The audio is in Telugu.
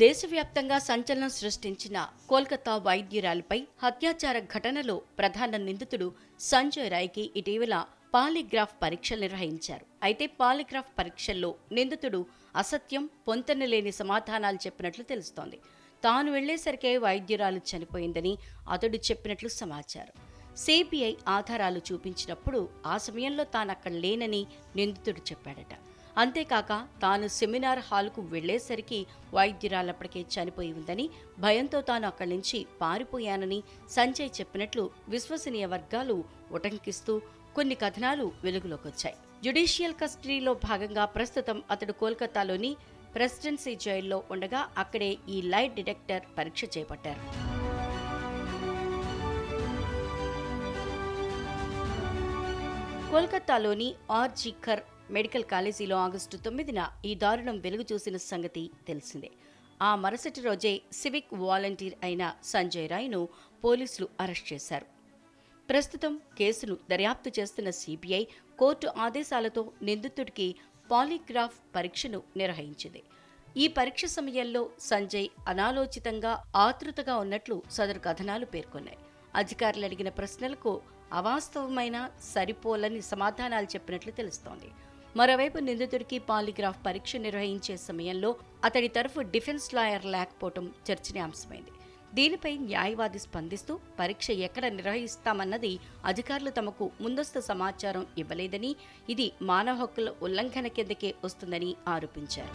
దేశవ్యాప్తంగా సంచలనం సృష్టించిన కోల్కతా వైద్యురాలిపై హత్యాచార ఘటనలో ప్రధాన నిందితుడు సంజయ్ రాయ్కి ఇటీవల పాలిగ్రాఫ్ పరీక్షలు నిర్వహించారు. అయితే పాలిగ్రాఫ్ పరీక్షల్లో నిందితుడు అసత్యం పొంతనలేని సమాధానాలు చెప్పినట్లు తెలుస్తోంది. తాను వెళ్ళేసరికే వైద్యురాలు చనిపోయిందని అతడు చెప్పినట్లు సమాచారం. సిబిఐ ఆధారాలు చూపించినప్పుడు ఆ సమయంలో తాను అక్కడ లేనని నిందితుడు చెప్పాడట. అంతేకాక తాను సెమినార్ హాల్కు వెళ్ళేసరికి వైద్యురాలప్పటికే చనిపోయి ఉందని భయంతో తాను అక్కడి నుంచి పారిపోయానని సంజయ్ చెప్పినట్లు విశ్వసనీయ వర్గాలు ఉటంకిస్తూ కొన్ని కథనాలు వెలుగులోకి వచ్చాయి జ్యుడిషియల్ కస్టడీలో భాగంగా ప్రస్తుతం అతడు కోల్కతాలోని ప్రెసిడెన్సీ జైల్లో ఉండగా అక్కడే ఈ లైట్ డిటెక్టర్ పరీక్ష చేపట్టారు. కోల్కతాలోని ఆర్జీఖర్ మెడికల్ కాలేజీలో ఆగస్టు తొమ్మిదిన ఈ దారుణం వెలుగు చూసిన సంగతి తెలిసిందే. ఆ మరుసటి రోజే సివిక్ వాలంటీర్ అయిన సంజయ్ రాయ్ను పోలీసులు అరెస్ట్ చేశారు. ప్రస్తుతం కేసును దర్యాప్తు చేస్తున్న సిబిఐ కోర్టు ఆదేశాలతో నిందితుడికి పాలిగ్రాఫ్ పరీక్షను నిర్వహించింది. ఈ పరీక్ష సమయంలో సంజయ్ అనాలోచితంగా ఆతృతగా ఉన్నట్లు సదరు కథనాలు పేర్కొన్నాయి. అధికారులు అడిగిన ప్రశ్నలకు అవాస్తవమైన సరిపోలని సమాధానాలు చెప్పినట్లు తెలుస్తోంది. మరోవైపు నిందితుడికి పాలిగ్రాఫ్ పరీక్ష నిర్వహించే సమయంలో అతడి తరఫు డిఫెన్స్ లాయర్ లేకపోవటం చర్చనీయాంశమైంది. దీనిపై న్యాయవాది స్పందిస్తూ పరీక్ష ఎక్కడ నిర్వహిస్తామన్నది అధికారులు తమకు ముందస్తు సమాచారం ఇవ్వలేదని ఇది మానవ హక్కుల ఉల్లంఘన కిందకే వస్తుందని ఆరోపించారు.